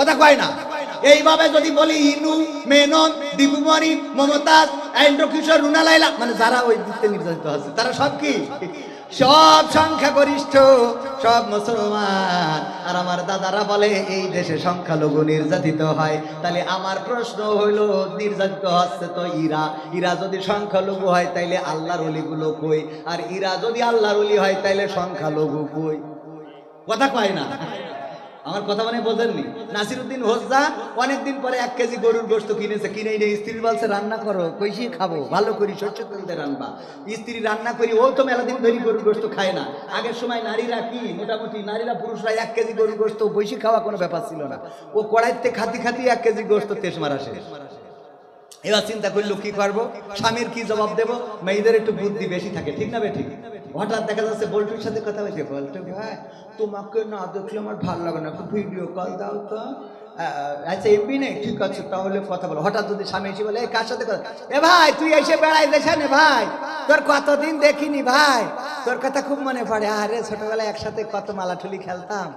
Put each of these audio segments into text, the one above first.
কথা কয় না। এইভাবে যদি বলি, ইনু, মেনন, দীপুমণি, মমতাজ, এন্ড্র কিশোর, রুনা লাইলা মানে যারা ওই দিতে নির্যাতিত হচ্ছে তারা সব কি? সব সংখ্যাগরিষ্ঠ, সব মুসলমান। আর আমার দাদারা বলে, এই দেশে সংখ্যালঘু নির্যাতিত হয়। তাহলে আমার প্রশ্ন হইল, নির্যাতিত হচ্ছে তো ইরা। ইরা যদি সংখ্যালঘু হয়, তাইলে আল্লাহর অলিগুলো কই? আর ইরা যদি আল্লাহর অলি হয়, তাইলে সংখ্যালঘু কই? কথা কয় না। আমার কথা মানে বোঝেননি? নাসিরুদ্দিন হোসা অনেকদিন পরে এক কেজি গরুর গোস্ত কিনেছে কিনে এনে স্ত্রী বলছে, রান্না করো, কইসি খাব? ভালো করি, শস্য তুলতে রান্না। স্ত্রী রান্না করি, ও তো মেলা দিন ধরে গরুর গোস্ত খায় না। আগের সময় নারীরা কি? মোটামুটি নারীরা পুরুষরা এক কেজি গরুর গোস্ত বৈশি খাওয়া কোনো ব্যাপার ছিল না। ও কড়াইতে খাতি খাতি এক কেজি গোস্ত তেস মারা শেষ এবার চিন্তা করল, কি করব? স্বামীর কি জবাব দেবো? মেয়েদের একটু বুদ্ধি বেশি থাকে, ঠিক না বে ঠিক? হঠাৎ দেখা যাচ্ছে বল্টুর সাথে কথা বলছে বল্টু ভাই তোমাকে না দেখলে আমার ভালো লাগে না ভিডিও কল দাও তো। আচ্ছা এমবি নেই? ঠিক আছে তাহলে কথা বলো। হঠাৎ যদি স্বামী এসে বলে "এই, কার সাথে কথা? এ ভাই তুই এসে বেড়াই দেশা নে ভাই। তোর কতদিন দেখিনি ভাই। তোর কথা খুব মনে পড়ে। আরে ছোটবেলায় একসাথে কত মালাঠুলি খেলতাম।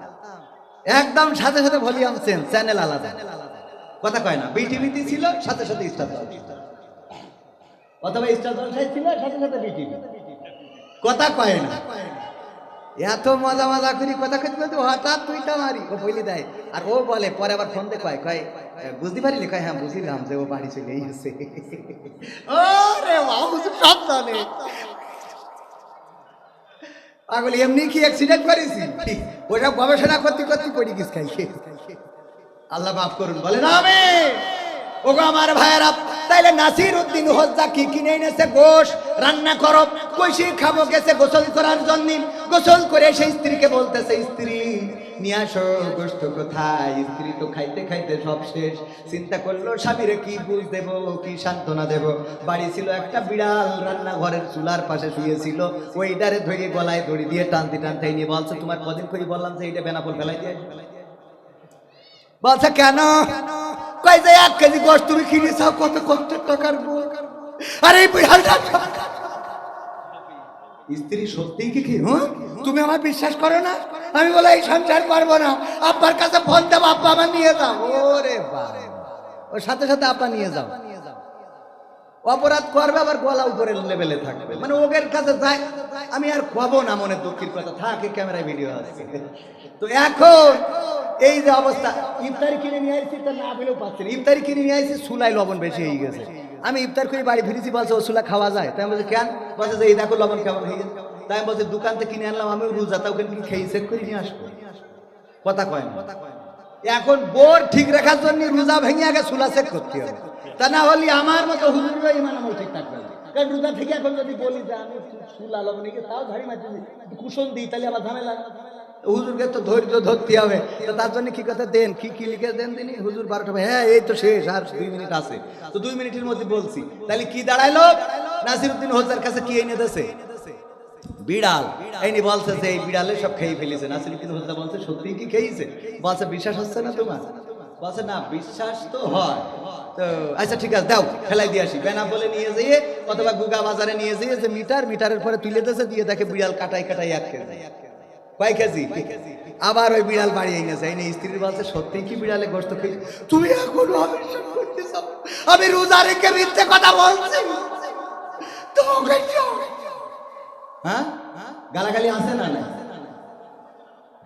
একদম সাথে সাথে ভলিউম চেঞ্জ চ্যানেল আলাদা। কথা কয় না বিটিভিতে ছিল সাথে সাথে স্টার অথবা স্টার ছিল সাথে সাথে বিটিভি। কথা কয় না। এত মজা মজা করি কথা কইতে হঠাৎ তুইটা মারি, ও বলি দেয়। আর ও বলে, পরে আবার ফোন দিয়ে কয় কয় বুঝতে পারিলি? কয় হ্যাঁ বুঝলাম যে ও বাড়ি চলে এসেছে ও রে বাবা সব জানে পাগল, এমনি কি অ্যাক্সিডেন্ট করেছি? ওটা গবেষণা করতে করতে পড়ি গেছ খাই আল্লাহ মাফ করুন বলে না আমি ওগো আমার ভাইয়েরা, তাইলে নাসির উদ্দিন হজ্জা কি কিনে এনেছে গোশ, রান্না করো। কইসি খাব গেছে গোসল করার জন্য। গোসল করে সেই স্ত্রীকে বলতেছে, স্ত্রী, নিয়ে কোথায়? স্ত্রী তো খাইতে খাইতে সব শেষ। চিন্তা করল, স্বামীরে কি বুঝ দেব, কি সান্ত্বনা দেব? বাড়ি ছিল একটা বিড়াল চুলার পাশে শুয়েছিল। ওইটারে গলায় দিয়ে টানতে টানতে নিয়ে বলছে, তোমার কদিন করে বললাম যে এইটা বেনাপোল ফেলাই দিয়ে। বলছে, কেন? কই যে, এক কেজি গোস্ত তুমি কিনেছ, কত কত টাকার স্ত্রী সত্যিই কি কি? তুমি আমার বিশ্বাস করো না? আমি বলে এই সংসার করব না। আব্বার কাছে ফোন দেবো, আব্বা আমার নিয়ে যাও। ওরে ওর সাথে সাথে আব্বা নিয়ে যাও। অপরাধ করবে, আবার গলা উপরের লেভেলে থাকবে। মানে ওদের কাছে আমি আর খবো না মনে দুঃখের কথা। থাকে ক্যামেরায় ভিডিও আছে। তো এখন এই যে অবস্থা। ইফতারি কিনে নিয়ে আসছি তা না পেলেও পাচ্ছি। ইফতারি কিনে নিয়ে আসছি সুলাই লবণ বেশি হয়ে গেছে। আমি ইফতার করে, বাড়ি ফিরেছি, বলছে ও সুলা খাওয়া যায়। তাই বলছি, কেন? বলছে যে, এই দেখো, লবণ কেমন হয়ে গেছে? তাই বলছি, দোকান থেকে কিনে আনলাম আমি রোজা তা ওখানে খেয়ে চেক করে নিয়ে আসব? কথা কয় না। এখন বোর ঠিক রাখার জন্য রোজা ভেঙে আগে সুলা চেক করতে হবে। তা না হলে আমার মতো হুজুরও ইমান আমল ঠিক থাকবে কারণ রোজা থেকে এখন যদি বলি যে, আমি সুলা, লবণ তাও ঝাড়ি মারতে কুশন দিই, তাহলে আবার ঝামেলা হুজুরকে তো ধৈর্য ধরতে হবে। তো তার জন্য কি কথা দেন? কি কি লিখে দেন তিনি? হুজুর বারোটা হ্যাঁ এই তো শেষ, আর দুই মিনিট আছে। তো দুই মিনিটের মধ্যে বলছি। তাহলে কি দাঁড়াইলো? নাসিরুদ্দিন হোজার কাছে কি এনে দেছে বিড়াল। এইনি বলছে যে এই বিড়ালে সব খেয়ে ফেলেছে। নাসিরুদ্দিন হোসা বলছে, সত্যি কি খেয়েছে? বলছে, বিশ্বাস হচ্ছে না তোমার? বলছে, না, বিশ্বাস তো হয়। তো আচ্ছা ঠিক আছে, দাও, ফেলাই দিয়ে আসি। বেনা বলে নিয়ে যেয়ে, অথবা গুগা বাজারে নিয়ে যেয়ে যে মিটার, মিটারের পরে তুলে দিয়েছে, দিয়ে দেখে বিড়াল কাটাই কাটাই এক কেজি আবার ওই বিড়াল বাড়ি এনেছে এই স্ত্রীর বলছে, সত্যি কি বিড়ালে গোস্ত খেয়েছে? তুমি এখনও আমি রোজা রেখে মিথ্যে কথা বলছি। হ্যাঁ? গালাগালি আছে না না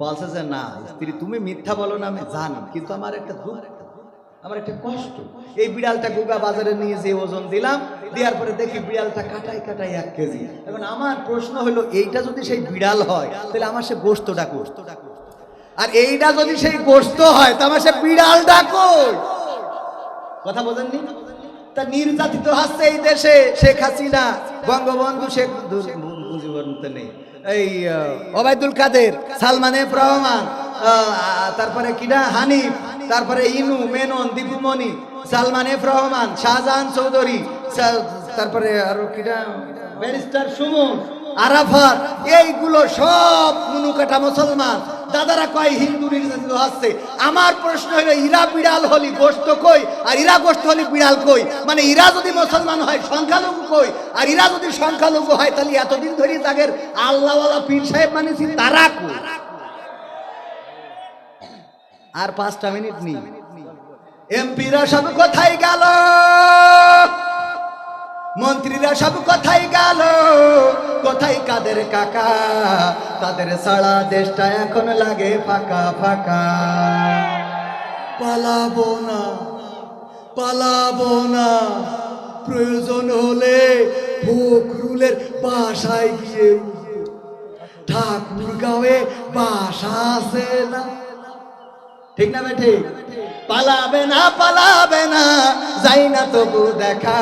বলছে যে, না, স্ত্রী, তুমি মিথ্যা বলো না, আমি জানি। কিন্তু আমার একটা দুঃখ, আমার একটা কষ্ট। এই বিড়ালটা গুগা বাজারে নিয়ে যে ওজন দিলাম দেওয়ার পরে দেখি বিড়ালটা কাটাই কাটাই এক কেজি। এখন আমার প্রশ্ন হলো, এইটা যদি সেই বিড়াল হয়, তাহলে আমার সে গোস্ত আর এইটা যদি সেই গোস্ত হয় তা আমার সে বিড়াল ডাকো কথা বলেননি তা নির্যাতিত হচ্ছে এই দেশে শেখ হাসিনা। বঙ্গবন্ধু শেখ দু- নেই। এই ওবায়দুল কাদের, সালমান এফ তারপরে কিনা হানিফ, তারপরে ইনু, মেনন দীপুমণি সালমান এফ রহমান, শাহজাহান চৌধুরী তারপরে আরও কিনা ব্যারিস্টার সুমন। আরাফাত এইগুলো সব মুনুকাটা মুসলমান। দাদারা কয় হিন্দু হচ্ছে। আমার প্রশ্ন হলো ইরা বিড়াল হলি গোস্ত কই? আর ইরা গোস্ত হলি বিড়াল কই? মানে ইরা যদি মুসলমান হয় সংখ্যালঘু কই? আর ইরা যদি সংখ্যালঘু হয় তাহলে এতদিন ধরে তাদের আল্লাহওয়ালা পীর সাহেব মানেছি তারা কই? আর পাঁচটা মিনিট নি এমপিরা সব কোথায় গেল? মন্ত্রীরা সব কোথায় গেল। কোথায় কাদের কাকা? তাদের সারা দেশটা এখন লাগে ফাঁকা ফাঁকা। পালাবো না পালাবো না। প্রয়োজন হলে ফখরুলের বাসায় গিয়ে ঠাকুর গাঁয়ে বাসা আছে না? ঠিক না বেঠে? পালাবে না পালাবে না, যাই না তবু দেখা।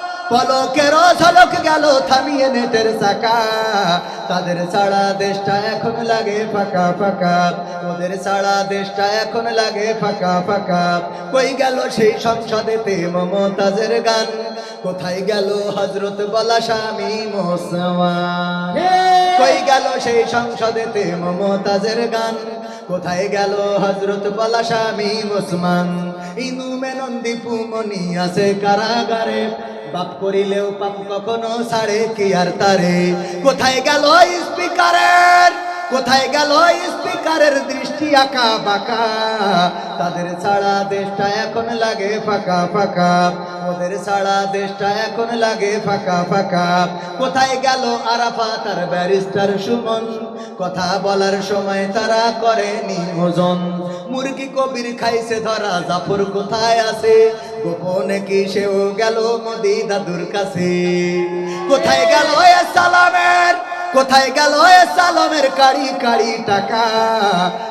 পলকেরও ঝলক গেল থামিয়ে নেটের চাকা। তাদের সারা দেশটা এখন লাগে ফাঁকা ফাঁকা। ওদের সারা দেশটা এখন লাগে ফাঁকা ফাঁকা। কই গেল সেই সংসদেতে মমতাজের গান? কোথায় গেল হজরত বলা স্বামী মোসমান কই গেল সেই সংসদেতে মমতাজের গান? কোথায় গেল হজরত বলা স্বামী ওসমান ইনু মেনন্দি পুমনি আছে কারাগারে। বাপ করিলেও পাপ কখনো সারে, কি আর তারে? কোথায় গেল স্পিকারের? কোথায় গেল স্পিকারের দৃষ্টি আঁকা বাঁকা? তাদের ছাড়া দেশটা এখন লাগে ফাঁকা ফাঁকা। ওদের ছাড়া দেশটা এখন লাগে ফাঁকা ফাঁকা। কোথায় গেল আরাফা তার ব্যারিস্টার সুমন? কথা বলার সময় তারা করেনি ওজন। মুরগি কবির খাইছে ধরা, জাফর কোথায় আছে? গোপনে কি সেও গেল মোদি দাদুর কাছে? কোথায় গেল এ সালামের, কোথায় গেল এ সালামের কাড়ি কাড়ি টাকা?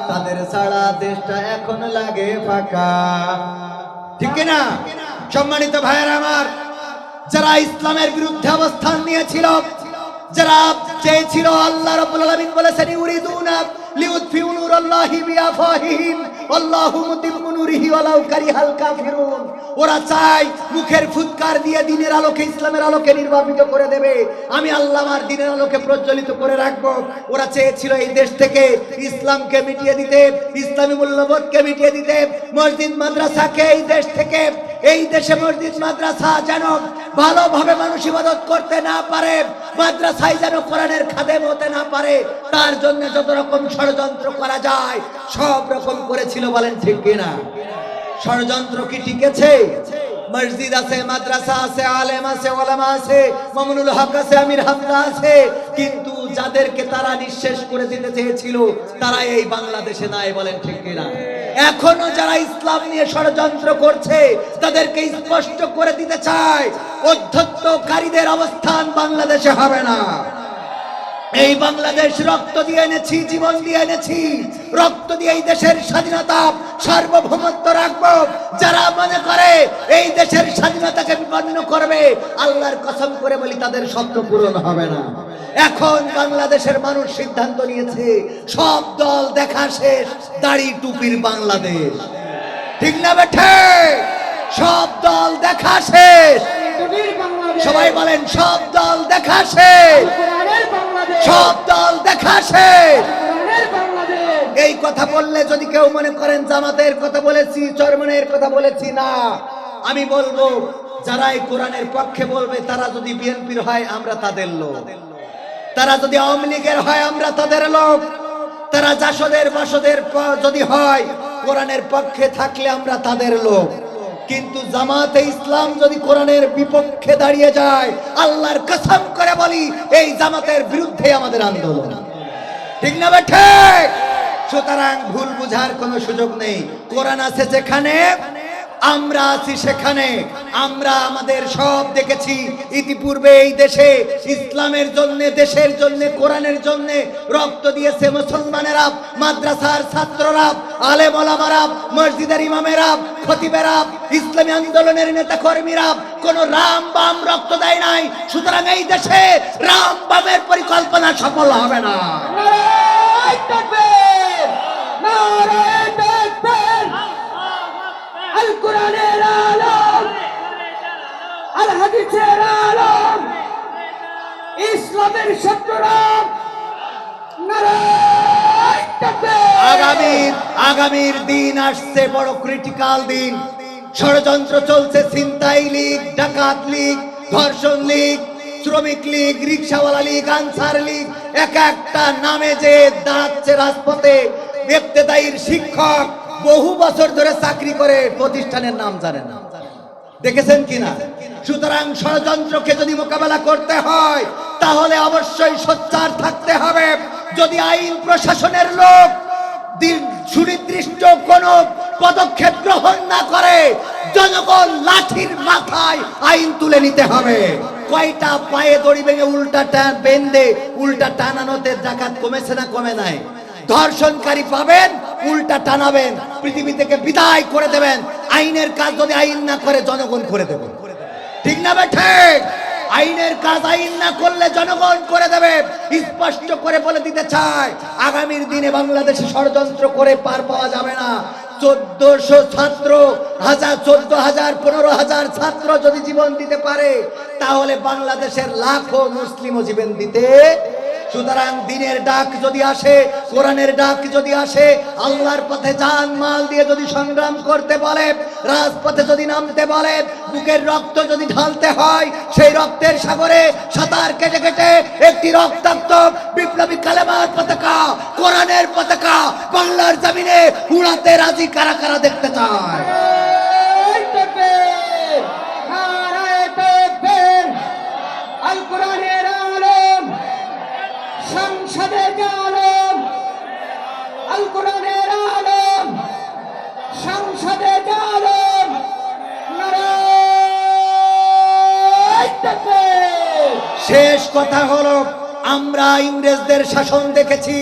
তাদের সারা দেশটা এখন লাগে ফাঁকা। ঠিক না সম্মানিত ভাইয়ের আমার, যারা ইসলামের বিরুদ্ধে অবস্থান নিয়েছিল যারা চেয়েছিল আল্লাহ রাব্বুল আলামিন বলেছেন ইউরিদুনা লিউতফিউ নূরাল্লাহি বিআফাহিহিম আল্লাহু মুতিম্মু নূরিহি ওয়ালাউ কারিহাল কাফিরুন। ওরা চায় মুখের ফুৎকার দিয়ে দিনের আলোকে, ইসলামের আলোকে নির্বাপিত করে দেবে। আমি আল্লাহ আমার দিনের আলোকে প্রজ্বলিত করে রাখব। ওরা চেয়েছিল এই দেশ থেকে ইসলামকে মিটিয়ে দিতে, ইসলামী মূল্যবোধকে মিটিয়ে দিতে। মসজিদ মাদ্রাসাকে এই দেশ থেকে, এই দেশে মসজিদ মাদ্রাসা যেন ভালোভাবে মানুষ ইবাদত করতে না পারে, মাদ্রাসায় যেন কোরআনের খাদেম হতে না পারে, তার জন্য যত রকম ষড়যন্ত্র করা যায়, সব রকম করেছিল বলেন ঠিক কিনা? ষড়যন্ত্র কি টিকেছে? মসজিদ আছে, মাদ্রাসা আছে, আলেম আছে, ওলামা আছে, মামুনুল হক আছে, আমির হামদা আছে, কিন্তু যাদেরকে তারা নিঃশেষ করে দিতে চেয়েছিল তারা এই বাংলাদেশে নাই বলেন ঠিক কিনা? এখনও যারা ইসলাম নিয়ে ষড়যন্ত্র করছে, তাদেরকে স্পষ্ট করে দিতে চায় অধ্যত্তকারীদের অবস্থান বাংলাদেশে হবে না। এই বাংলাদেশ রক্ত দিয়ে এনেছি, জীবন দিয়ে এনেছি। রক্ত দিয়ে এই দেশের স্বাধীনতা সার্বভৌমত্ব রাখব। যারা মনে করে এই দেশের স্বাধীনতাকে বিপন্ন করবে, আল্লাহর কসম করে বলি, তাদের স্বপ্ন পূরণ হবে না। এখন বাংলাদেশের মানুষ সিদ্ধান্ত নিয়েছে, সব দল দেখা শেষ, দাড়ি টুপির বাংলাদেশ। ঠিক না বেঠে? সব দল দেখা শেষ। সবাই বলেন, সব দল দেখা শেষ। সব দল দেখা শেষ। এই কথা বললে যদি কেউ মনে করেন, জামাতের কথা বলেছি, চরমনের কথা বলেছি, না। আমি বলব যারা এই কোরআনের পক্ষে বলবে, তারা যদি বিএনপির হয়, আমরা তাদের লোক। তারা যদি আওয়ামী লীগের হয়, আমরা তাদের লোক। তারা জাসদের বাসদের যদি হয়, কোরআনের পক্ষে থাকলে আমরা তাদের লোক। কিন্তু জামাতে ইসলাম যদি কোরআনের বিপক্ষে দাঁড়িয়ে যায়, আল্লাহর কসম করে বলি, এই জামাতের বিরুদ্ধে আমাদের আন্দোলন। ঠিক না ঠিক। সুতরাং ভুল বুঝার কোনো সুযোগ নেই। কোরআন আছে যেখানে আমরা আছি সেখানে। আমরা আমাদের সব দেখেছি। ইতিপূর্বে এই দেশে, ইসলামের জন্য, দেশের জন্য, কোরআনের জন্য রক্ত দিয়েছে মুসলমানের মুসলমানেরা মাদ্রাসার ছাত্ররা আলেম ওলামারা মসজিদের ইমামেরা খতিবেরা ইসলামী আন্দোলনের নেতা কর্মীরা কোন রাম বাম রক্ত দেয় নাই। সুতরাং এই দেশে রাম বামের পরিকল্পনা সফল হবে না। ইসলামের আগামীর আগামীর দিন আসছে বড় ক্রিটিক্যাল দিন। ষড়যন্ত্র চলছে, ছিনতাই লীগ, ডাকাত লীগ, ধর্ষণ লীগ, শ্রমিক লীগ, রিক্সাওয়ালা লীগ, আনসার লীগ, এক একটা নামে যে দাঁড়াচ্ছে রাজপথে ইবতেদায়ীর শিক্ষক বহু বছর ধরে চাকরি করে, প্রতিষ্ঠানের নাম জানেন দেখেছেন কিনা? সুতরাং ষড়যন্ত্রকে যদি মোকাবেলা করতে হয়, তাহলে অবশ্যই সোচ্চার থাকতে হবে। যদি আইন প্রশাসনের লোক সুনির্দিষ্ট কোন পদক্ষেপ গ্রহণ না করে, জনগণ লাঠির মাথায় আইন তুলে নিতে হবে। কয়টা পায়ে দড়ি ভেঙে উল্টা টান বেঁধে, উল্টা টানানোতে জাকাত কমেছে না কমে নাই? ধর্ষণকারী পাবেন, উল্টা টানাবেন, পৃথিবী থেকে বিদায় করে দেবেন। আইনের কাজ যদি আইন না করে, জনগণ করে দেবে। ঠিক না বেঠে আইনের কাজ আইন না করলে জনগণ করে দেবে, স্পষ্ট করে বলে দিতে চায়। আগামীর দিনে বাংলাদেশে ষড়যন্ত্র করে পার পাওয়া যাবে না। চোদ্দশো ছাত্র হাজার চোদ্দ হাজার, পনেরো হাজার ছাত্র যদি জীবন দিতে পারে, তাহলে বাংলাদেশের লাখো মুসলিমও জীবন দিতে সুতরাং দিনের ডাক যদি আসে, কোরআনের ডাক যদি আসে, আল্লাহর পথে জান মাল দিয়ে যদি সংগ্রাম করতে বলে, রাজপথে যদি নামতে বলে, বুকের রক্ত যদি ঢালতে হয়, সেই রক্তের সাগরে সাঁতার কেটে কেটে একটি রক্তাক্ত বিপ্লবী কালেমার পতাকা, কোরআনের পতাকা বাংলার জমিনে উড়াতে রাজি কারা কারা দেখতে চায়? শেষ কথা হলো, আমরা ইংরেজদের শাসন দেখেছি,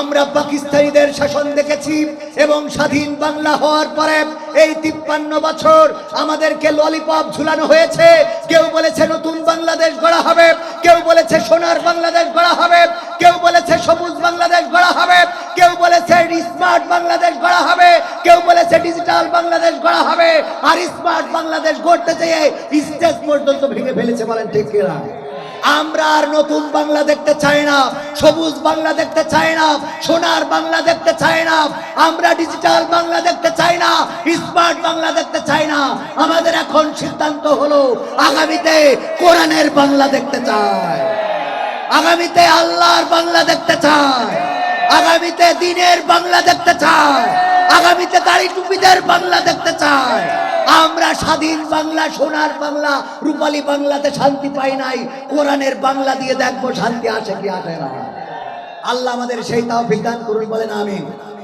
আমরা পাকিস্তানিদের শাসন দেখেছি, এবং স্বাধীন বাংলা হওয়ার পরে এই তিপ্পান্ন বছর আমাদেরকে ললিপপ ঝুলানো হয়েছে কেউ বলেছে নতুন বাংলাদেশ গড়া হবে, কেউ বলেছে সোনার বাংলাদেশ গড়া হবে, কেউ বলেছে সবুজ বাংলাদেশ গড়া হবে, কেউ বলেছে স্মার্ট বাংলাদেশ গড়া হবে, কেউ বলেছে ডিজিটাল বাংলাদেশ গড়া হবে, আর স্মার্ট বাংলাদেশ গড়তে যেয়ে স্টেজ পর্যন্ত ভেঙে ফেলেছে বলেন ঠিক কিনা? আমরা আর নতুন বাংলা দেখতে চাই না, সবুজ বাংলা দেখতে চাই না, সোনার বাংলা দেখতে চাই না, আমরা ডিজিটাল বাংলা দেখতে চাই না স্মার্ট বাংলা দেখতে চাই না, আমাদের এখন সিদ্ধান্ত হলো আগামীতে কোরআনের বাংলা দেখতে চাই। আগামীতে আল্লাহর বাংলা দেখতে চাই। আগামীতে দিনের বাংলা দেখতে চায় আগামীতে দাড়ি টুপিদের বাংলা দেখতে চায়। আমরা স্বাধীন বাংলা, সোনার বাংলা, রূপালী বাংলাতে শান্তি পাই নাই। কোরআনের বাংলা দিয়ে দেখব শান্তি আসে কি আসে না। আল্লাহ আমাদের সেই তাও বিজ্ঞান করুন, বলেন আমিন।